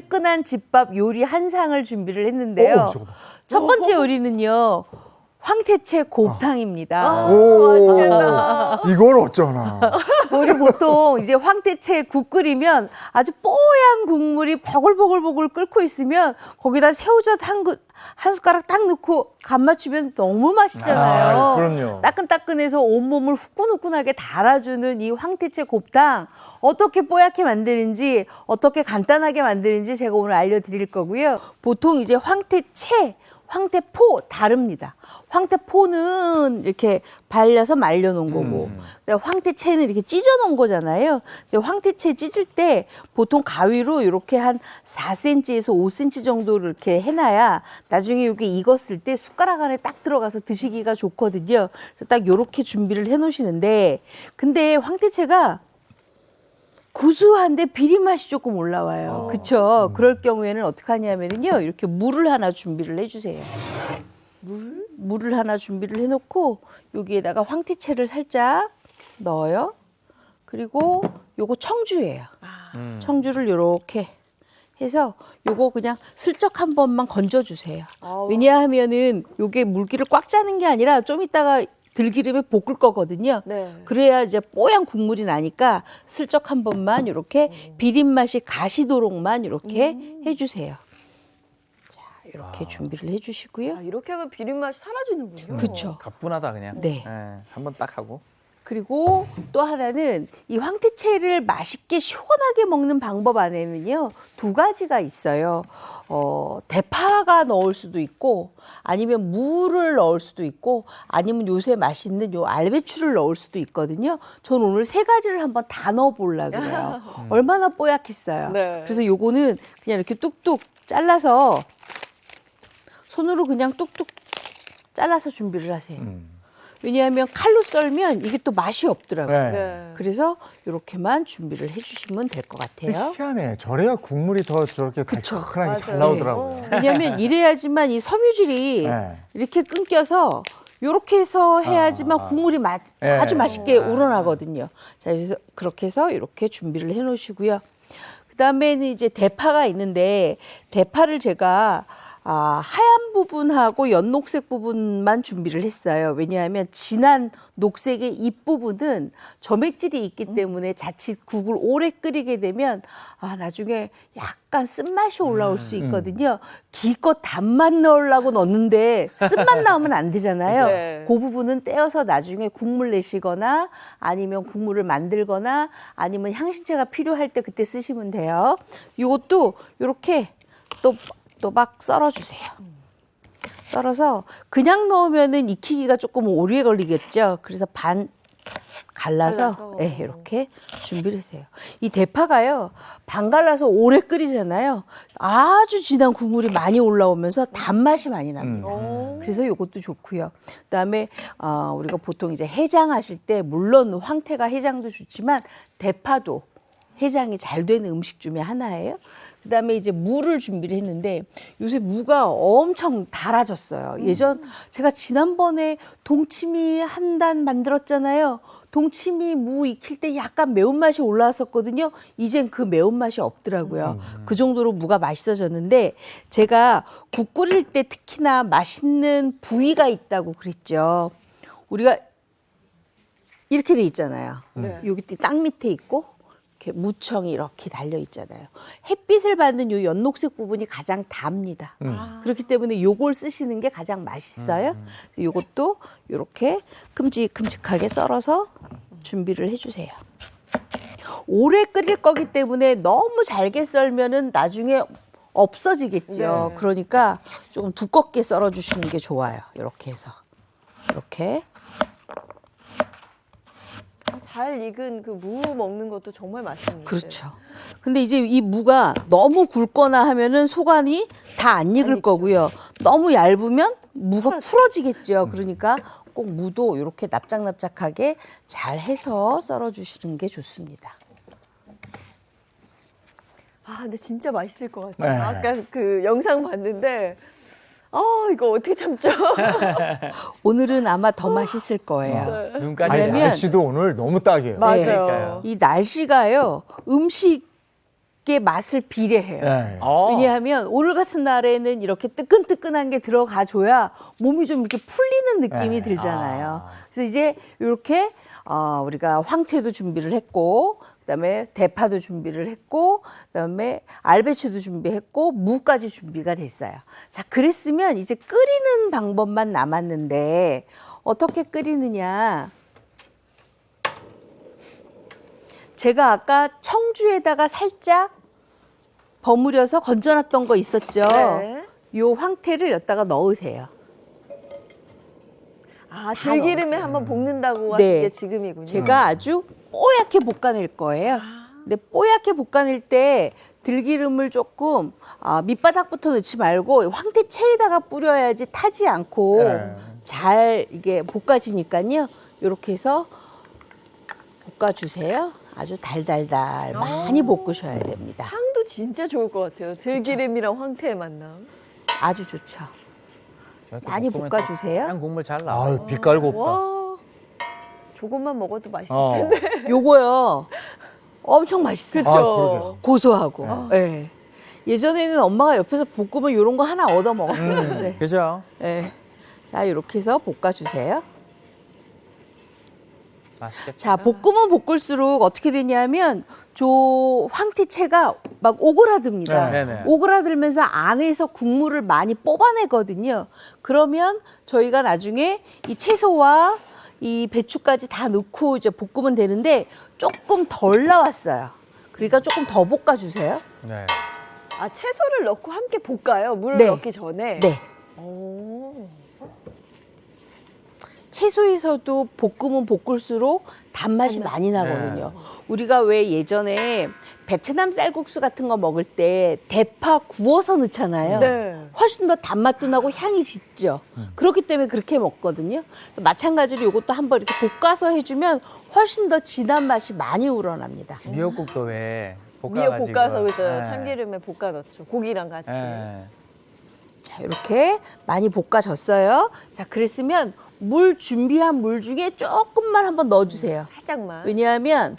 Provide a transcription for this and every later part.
뜨끈한 집밥 요리 한 상을 준비를 했는데요. 오. 첫 번째 요리는요. 황태채 곱탕입니다. 오, 이걸 어쩌나. 우리 보통 이제 황태채 국 끓이면 아주 뽀얀 국물이 버글버글버글 끓고 있으면 거기다 새우젓 한, 그, 한 숟가락 딱 넣고 간 맞추면 너무 맛있잖아요. 아, 그럼요. 따끈따끈해서 온몸을 후끈후끈하게 달아주는 이 황태채 곱탕 어떻게 뽀얗게 만드는지 어떻게 간단하게 만드는지 제가 오늘 알려드릴 거고요. 보통 이제 황태채 황태포 다릅니다. 황태포는 이렇게 발려서 말려 놓은 거고, 근데 황태채는 이렇게 찢어 놓은 거잖아요. 근데 황태채 찢을 때 보통 가위로 이렇게 한 4cm에서 5cm 정도를 이렇게 해놔야 나중에 이게 익었을 때 숟가락 안에 딱 들어가서 드시기가 좋거든요. 그래서 딱 이렇게 준비를 해 놓으시는데, 근데 황태채가 구수한데 비린 맛이 조금 올라와요. 그쵸? 그럴 경우에는 어떻게 하냐면요. 이렇게 물을 하나 준비를 해주세요. 물? 물을 하나 준비를 해놓고 여기에다가 황태채를 살짝 넣어요. 그리고 요거 청주예요. 음. 청주를 요렇게 해서 요거 그냥 슬쩍 한 번만 건져주세요. 아우. 왜냐하면은 요게 물기를 꽉 짜는 게 아니라 좀 이따가 들기름에 볶을 거거든요. 네. 그래야 이제 뽀얀 국물이 나니까 슬쩍 한 번만 이렇게 비린 맛이 가시도록만 이렇게 해주세요. 자, 이렇게 준비를 해주시고요. 아, 이렇게 하면 비린 맛이 사라지는군요. 그쵸. 가뿐하다 그냥. 네. 한번 딱 하고. 그리고 또 하나는 이 황태채를 맛있게 시원하게 먹는 방법 안에는요 두 가지가 있어요. 어, 대파가 넣을 수도 있고 아니면 무를 넣을 수도 있고 아니면 요새 맛있는 요 알배추를 넣을 수도 있거든요. 전 오늘 세 가지를 한번 다 넣어보려 그래요. 얼마나 뽀얗겠어요. 네. 그래서 요거는 그냥 이렇게 뚝뚝 잘라서 손으로 그냥 뚝뚝 잘라서 준비를 하세요. 음. 왜냐하면 칼로 썰면 이게 또 맛이 없더라고요. 네. 네. 그래서 이렇게만 준비를 해주시면 될 것 같아요. 희한해. 저래야 국물이 더 저렇게 그쵸. 달큰하게 잘 맞아요. 나오더라고요. 어. 왜냐하면 이래야지만 이 섬유질이 네. 이렇게 끊겨서 이렇게 해서 해야지만 아. 국물이 마- 네. 아주 맛있게 아. 우러나거든요. 자, 그래서 그렇게 해서 이렇게 준비를 해 놓으시고요. 그 다음에는 이제 대파가 있는데 대파를 제가 아, 하얀 부분하고 연녹색 부분만 준비를 했어요. 왜냐하면 진한 녹색의 잎 부분은 점액질이 있기 때문에 자칫 국을 오래 끓이게 되면 아, 나중에 약간 쓴맛이 올라올 수 있거든요. 기껏 단맛 넣으려고 넣는데 쓴맛 나오면 안 되잖아요. 네. 그 부분은 떼어서 나중에 국물 내시거나 아니면 국물을 만들거나 아니면 향신채가 필요할 때 그때 쓰시면 돼요. 이것도 이렇게 또 또박 썰어주세요. 썰어서 그냥 넣으면은 익히기가 조금 오래 걸리겠죠. 그래서 반 갈라서 갈라서. 예, 이렇게 준비를 하세요. 이 대파가요. 반 갈라서 오래 끓이잖아요. 아주 진한 국물이 많이 올라오면서 단맛이 많이 납니다. 오. 그래서 이것도 좋고요. 그다음에 어, 우리가 보통 이제 해장하실 때 물론 황태가 해장도 좋지만 대파도 해장이 잘 되는 음식 중에 하나예요. 그다음에 이제 무를 준비를 했는데 요새 무가 엄청 달아졌어요. 예전 제가 지난번에 동치미 한 단 만들었잖아요. 동치미 무 익힐 때 약간 매운맛이 올라왔었거든요. 이젠 그 매운맛이 없더라고요. 그 정도로 무가 맛있어졌는데 제가 국 끓일 때 특히나 맛있는 부위가 있다고 그랬죠. 우리가 이렇게 돼 있잖아요. 네. 여기 땅 밑에 있고 이렇게 무청이 이렇게 달려 있잖아요. 햇빛을 받는 요 연녹색 부분이 가장 답니다. 아. 그렇기 때문에 요걸 쓰시는 게 가장 맛있어요. 요것도 이렇게 큼직큼직하게 썰어서 준비를 해주세요. 오래 끓일 거기 때문에 너무 잘게 썰면은 나중에 없어지겠죠. 네. 그러니까 조금 두껍게 썰어 주시는 게 좋아요. 이렇게 해서 이렇게 잘 익은 그 무 먹는 것도 정말 맛있는데. 그렇죠. 근데 이제 이 무가 너무 굵거나 하면은 속안이 다 안 익을. 거고요. 너무 얇으면 무가 풀어지겠죠. 그러니까 꼭 무도 이렇게 납작납작하게 잘 해서 썰어 주시는 게 좋습니다. 아, 근데 진짜 맛있을 것 같아요. 네. 아까 그 영상 봤는데, 아, 이거 어떻게 참죠? 오늘은 아마 더 맛있을 거예요. 네. 눈까지. 아니, 왜냐면- 날씨도 오늘 너무 딱이에요. 맞아요. 그러니까요. 이 날씨가요. 음식 게 맛을 비례해요. 네. 어. 왜냐하면 오늘 같은 날에는 이렇게 뜨끈뜨끈한 게 들어가줘야 몸이 좀 이렇게 풀리는 느낌이 네. 들잖아요. 아. 그래서 이제 이렇게 어, 우리가 황태도 준비를 했고, 그다음에 대파도 준비를 했고, 그다음에 알배추도 준비했고, 무까지 준비가 됐어요. 자, 그랬으면 이제 끓이는 방법만 남았는데 어떻게 끓이느냐? 제가 아까 청주에다가 살짝 버무려서 건져놨던 거 있었죠. 네. 요 황태를 여기다가 넣으세요. 아 들기름에 한번 볶는다고 네. 하신 게 지금이군요. 제가 아주 뽀얗게 볶아낼 거예요. 근데 뽀얗게 볶아낼 때 들기름을 조금 아, 밑바닥부터 넣지 말고 황태채에다가 뿌려야지 타지 않고 네. 잘 이게 볶아지니까요. 이렇게 해서 볶아주세요. 아주 달달달 많이 볶으셔야 됩니다. 향도 진짜 좋을 것 같아요. 들기름이랑 황태의 만남. 아주 좋죠. 많이 볶아주세요. 하얀 국물 잘 나와. 아유, 빛깔 곱다. 와 조금만 먹어도 맛있을 어. 텐데. 요거요. 엄청 맛있어요. 그렇죠. 아, 그러게요. 고소하고. 예. 예전에는 엄마가 옆에서 볶으면 이런 거 하나 얻어 먹었었는데. 그죠? 예. 자, 이렇게 해서 볶아주세요. 맛있겠다. 자, 볶으면 볶을수록 어떻게 되냐면, 저 황태채가 막 오그라듭니다. 네, 네. 오그라들면서 안에서 국물을 많이 뽑아내거든요. 그러면 저희가 나중에 이 채소와 이 배추까지 다 넣고 이제 볶으면 되는데 조금 덜 나왔어요. 그러니까 조금 더 볶아주세요. 네. 아 채소를 넣고 함께 볶아요. 물을 네. 넣기 전에. 네. 오. 채소에서도 볶으면 볶을수록 단맛이 많이 나거든요. 우리가 왜 예전에 베트남 쌀국수 같은 거 먹을 때 대파 구워서 넣잖아요. 네. 훨씬 더 단맛도 나고 향이 짙죠. 그렇기 때문에 그렇게 먹거든요. 마찬가지로 이것도 한번 이렇게 볶아서 해주면 훨씬 더 진한 맛이 많이 우러납니다. 미역국도 왜 미역 볶아가지고. 볶아서 그죠 네. 참기름에 볶아 넣죠. 고기랑 같이. 네. 자, 이렇게 많이 볶아졌어요. 자, 그랬으면 물 준비한 물 중에 조금만 한번 넣어주세요. 살짝만. 왜냐하면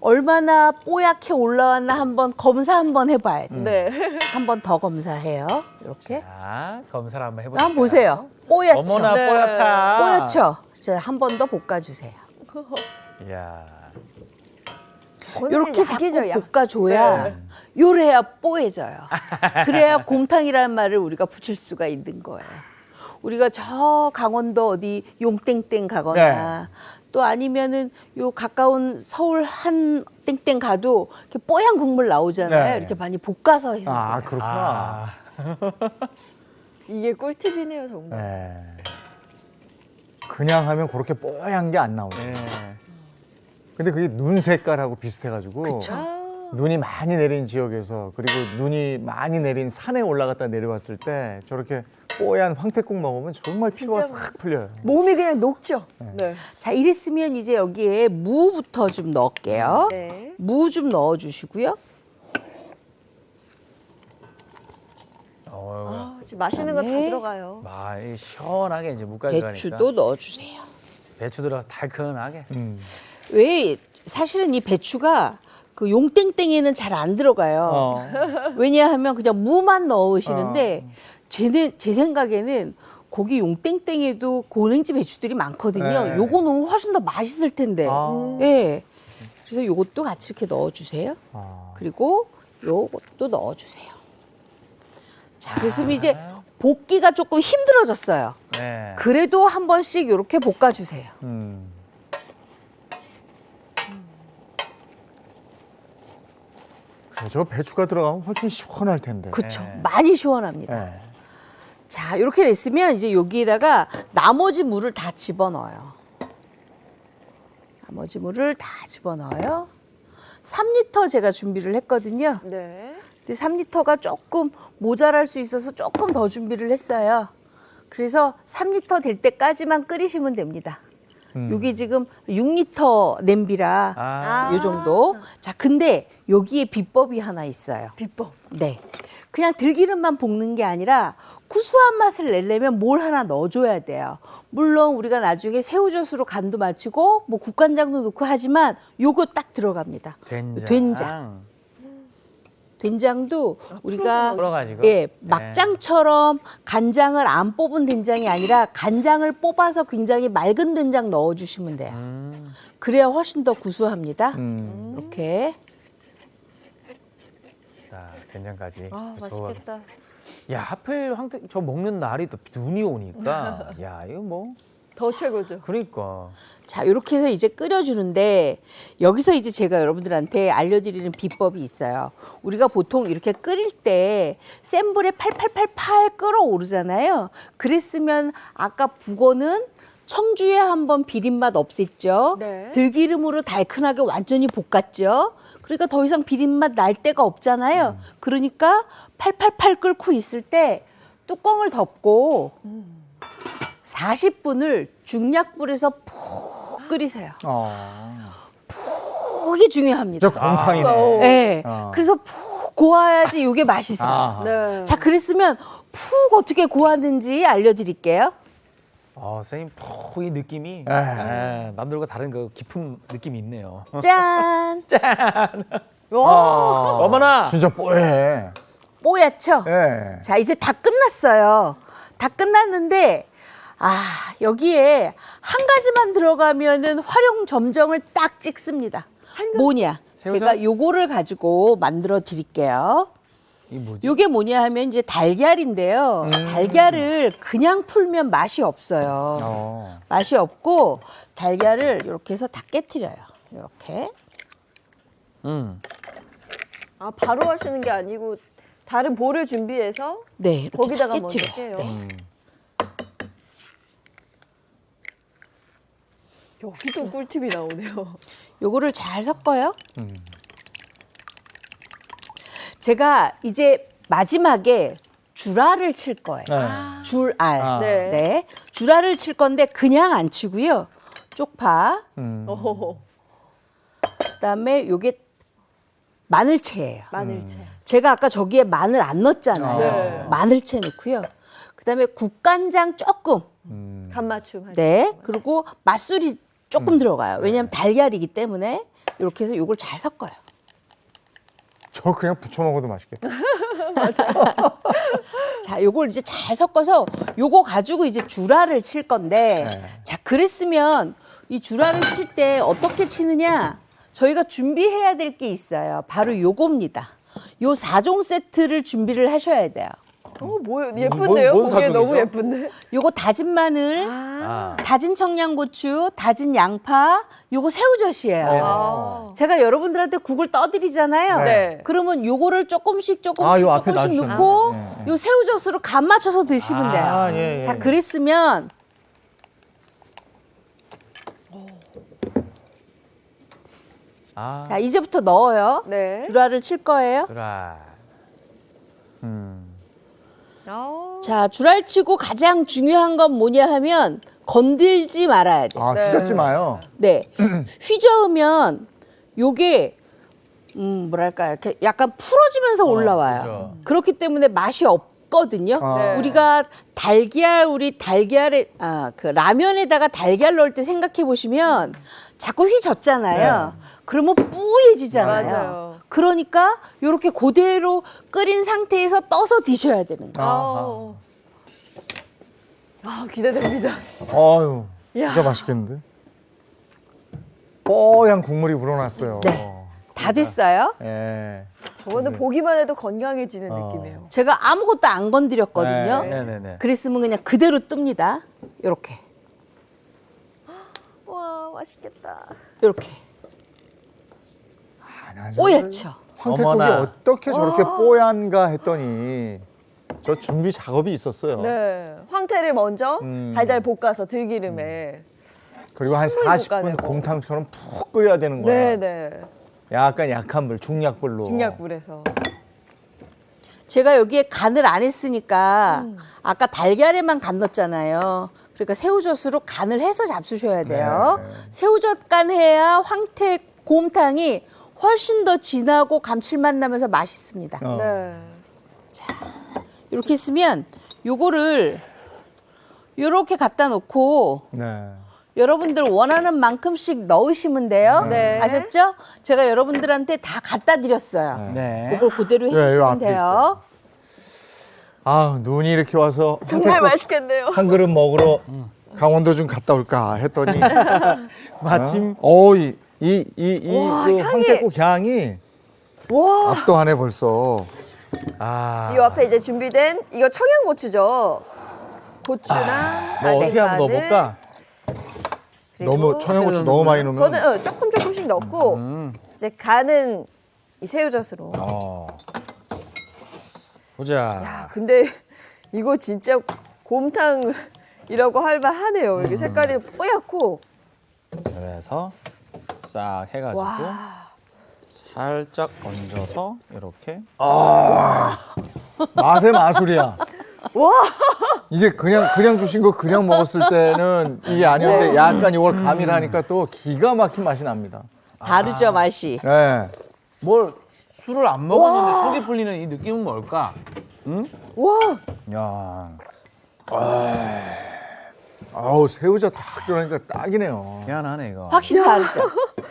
얼마나 뽀얗게 올라왔나 한번 검사 한번 해봐야 돼요. 네. 한번 더 검사해요. 이렇게. 자, 검사를 한번 해보세요. 한번 보세요. 뽀얗죠? 어머나 네. 뽀얗다. 뽀얗죠? 자, 한번 더 볶아주세요. 이야. 이렇게 자꾸 약. 볶아줘야 네. 요래야 뽀해져요. 그래야 곰탕이라는 말을 우리가 붙일 수가 있는 거예요. 우리가 저 강원도 어디 용땡땡 가거나 또 아니면은 요 가까운 서울 한 땡땡 가도 이렇게 뽀얀 국물 나오잖아요. 네. 이렇게 많이 볶아서 해서. 아, 그래요. 그렇구나. 아, 이게 꿀팁이네요 정말. 네. 그냥 하면 그렇게 뽀얀 게 안 나오네. 네. 근데 그게 눈 색깔하고 비슷해가지고 그쵸. 아, 눈이 많이 내린 지역에서 그리고 눈이 많이 내린 산에 올라갔다 내려왔을 때 저렇게 뽀얀 황태국 먹으면 정말 피로가 진짜 싹 풀려요. 몸이 그냥 녹죠. 네. 자, 이랬으면 이제 여기에 무부터 좀 넣을게요. 네. 무 좀 넣어주시고요. 어, 아, 지금 맛있는 거다 그다음에 들어가요. 막이 시원하게 이제 무까지 배추도 넣어주세요. 배추 들어가서 달큰하게. 음. 왜 사실은 이 배추가 그 용땡땡에는 잘 안 들어가요. 어. 왜냐하면 그냥 무만 넣으시는데 제, 제 생각에는 고기 용땡땡에도 고랭지 배추들이 많거든요. 네. 요거는 훨씬 더 맛있을 텐데. 아. 예. 그래서 요것도 같이 이렇게 넣어주세요. 아. 그리고 요것도 넣어주세요. 자, 그랬으면 이제 볶기가 조금 힘들어졌어요. 네. 그래도 한 번씩 이렇게 볶아주세요. 음. 그죠 배추가 들어가면 훨씬 시원할 텐데. 그쵸. 네. 많이 시원합니다. 네. 자, 이렇게 됐으면 이제 여기에다가 나머지 물을 다 집어넣어요. 나머지 물을 다 집어넣어요. 3리터 제가 준비를 했거든요. 네. 근데 3리터가 조금 모자랄 수 있어서 조금 더 준비를 했어요. 그래서 3리터 될 때까지만 끓이시면 됩니다. 음. 요게 지금 6리터 냄비라 아, 아. 요 정도. 자, 근데 여기에 비법이 하나 있어요. 비법. 네. 그냥 들기름만 볶는 게 아니라 구수한 맛을 내려면 뭘 하나 넣어줘야 돼요. 물론 우리가 나중에 새우젓으로 간도 맞추고 뭐 국간장도 넣고 하지만 요거 딱 들어갑니다. 된장. 된장. 된장도 우리가 풀어가지고. 예, 네. 막장처럼 간장을 안 뽑은 된장이 아니라 간장을 뽑아서 굉장히 맑은 된장 넣어 주시면 돼요. 음. 그래야 훨씬 더 구수합니다. 음. 이렇게 자, 된장까지. 아 좋아. 맛있겠다. 야, 하필 황태 저 먹는 날이 또 눈이 오니까 야, 이거 뭐 더 최고죠. 그러니까. 자, 이렇게 해서 이제 끓여주는데 여기서 이제 제가 여러분들한테 알려드리는 비법이 있어요. 우리가 보통 이렇게 끓일 때 센 불에 팔팔팔팔 끓어오르잖아요. 그랬으면 아까 북어는 청주에 한번 비린맛 없앴죠. 네. 들기름으로 달큰하게 완전히 볶았죠. 그러니까 더 이상 비린맛 날 데가 없잖아요. 그러니까 팔팔팔 끓고 있을 때 뚜껑을 덮고 40분을 중약불에서 푹 끓이세요. 어. 푹이 중요합니다. 저 곰탕이네. 어. 네. 어. 그래서 푹 고아야지 이게 맛있어요. 아. 네. 자, 그랬으면 푹 어떻게 고았는지 알려드릴게요. 아, 선생님 푹이 느낌이 에이. 에, 남들과 다른 그 깊은 느낌이 있네요. 짠! 와. 아, 어머나! 진짜 뽀해. 뽀얗죠? 예. 자, 이제 다 끝났어요. 다 끝났는데, 아, 여기에 한 가지만 들어가면은 활용 점정을 딱 찍습니다. 뭐냐? 새우젓? 제가 요거를 가지고 만들어 드릴게요. 이 뭐지? 요게 뭐냐 하면 이제 달걀인데요. 음. 달걀을 그냥 풀면 맛이 없어요. 어. 맛이 없고 달걀을 이렇게 해서 다 깨트려요. 이렇게. 음. 아 바로 하시는 게 아니고 다른 볼을 준비해서 네, 이렇게 거기다가 다 먼저. 깨요. 네. 음. 여기도 꿀팁이 나오네요. 요거를 잘 섞어요. 음. 제가 이제 마지막에 줄알을 칠 거예요. 네. 줄알. 아. 네. 네. 줄알을 칠 건데 그냥 안 치고요. 쪽파. 음. 어, 그다음에 요게 마늘채예요. 마늘채. 제가 아까 저기에 마늘 안 넣었잖아요. 네. 마늘채 넣고요. 그다음에 국간장 조금. 음. 간맞춤 네. 그리고 맛술이 조금 들어가요. 왜냐하면 달걀이기 때문에 이렇게 해서 요걸 잘 섞어요. 저 그냥 부쳐 먹어도 맛있겠다. 자, 요걸 이제 잘 섞어서 요거 가지고 이제 주라를 칠 건데 네. 자, 그랬으면 이 주라를 칠 때 어떻게 치느냐? 저희가 준비해야 될 게 있어요. 바로 요겁니다. 요 4종 세트를 준비를 하셔야 돼요. 어 뭐예요? 예쁜데요? 뭔 보기에 너무? 예쁜데. 요거 다진 마늘, 아. 아. 다진 청양고추, 다진 양파, 요거 새우젓이에요. 아. 제가 여러분들한테 국을 떠드리잖아요. 네. 그러면 요거를 조금씩 조금씩 아, 요 앞에 조금씩 놔주셨네. 넣고 네, 네. 요 새우젓으로 간 맞춰서 드시면 아, 돼요. 예, 예. 자, 그랬으면 아. 자, 이제부터 넣어요. 네. 주라를 칠 거예요. 그라. 음. 아. 자, 주랄 치고 가장 중요한 건 뭐냐 하면 건들지 말아야 돼요. 아, 네. 휘젓지 마요. 네. 휘저으면 요게 음, 뭐랄까 이렇게 약간 풀어지면서 올라와요. 그죠. 그렇기 때문에 맛이 없 거든요. 아. 네. 우리가 달걀 우리 달걀에 아, 그 라면에다가 달걀 넣을 때 생각해 보시면 자꾸 휘젓잖아요. 그러면 뿌얘지잖아요. 맞아요. 그러니까 요렇게 그대로 끓인 상태에서 떠서 드셔야 되는 거예요. 아. 아 기대됩니다. 아유, 야. 진짜 맛있겠는데? 뽀얀 국물이 우러났어요. 네. 다 됐어요. 예. 저거는 보기만 해도 건강해지는 어. 느낌이에요. 제가 아무것도 안 건드렸거든요. 네. 네네네. 그랬으면 그냥 그대로 뜹니다. 요렇게. 와 맛있겠다. 요렇게. 아, 나 뽀얗죠. 황태국이 어머나. 어떻게 저렇게 뽀얀가 했더니 저 준비 작업이 있었어요. 네. 황태를 먼저 음. 달달 볶아서 들기름에. 그리고 한 충분히 40분 볶아내고. 곰탕처럼 푹 끓여야 되는 거야. 네네. 약간 약한 불, 중약불로. 중약불에서. 제가 여기에 간을 안 했으니까 아까 달걀에만 간 넣었잖아요. 그러니까 새우젓으로 간을 해서 잡수셔야 돼요. 네. 새우젓 간 해야 황태 곰탕이 훨씬 더 진하고 감칠맛 나면서 맛있습니다. 어. 네. 이렇게 했으면 요거를 요렇게 갖다 놓고 네. 여러분들 원하는 만큼씩 넣으시면 돼요. 네. 아셨죠? 제가 여러분들한테 다 갖다 드렸어요. 네. 이걸 그대로 네, 요 해주시면 앞에 돼요. 아 눈이 이렇게 와서 정말 맛있겠네요. 한 그릇 먹으러 강원도 좀 갔다 올까 했더니 마침 어이 이 이이 와, 그 향이. 황태국 향이 와. 압도하네 벌써. 아. 이 앞에 이제 준비된 이거 청양고추죠. 고추랑 뭐 어떻게 한번 마늘. 넣어볼까? 너무 청양고추 너무 많이 넣으면 저는 어, 조금 조금씩 넣고 음. 이제 간은 이 새우젓으로. 어. 보자. 야, 근데 이거 진짜 곰탕이라고 할 만하네요. 음. 이게 색깔이 뽀얗고. 그래서 싹 해가지고 와. 살짝 얹어서 이렇게 맛의 마술이야. 와. 이게 그냥 그냥 주신 거 그냥 먹었을 때는 이게 아니었는데 약간 이걸 가미하니까 또 기가 막힌 맛이 납니다. 다르죠 맛이. 네. 뭘 술을 안 먹었는데 속이 풀리는 이 느낌은 뭘까? 와. 야 아우 새우젓 딱 들어가니까 딱이네요. 미안하네 이거. 확실히 다르죠.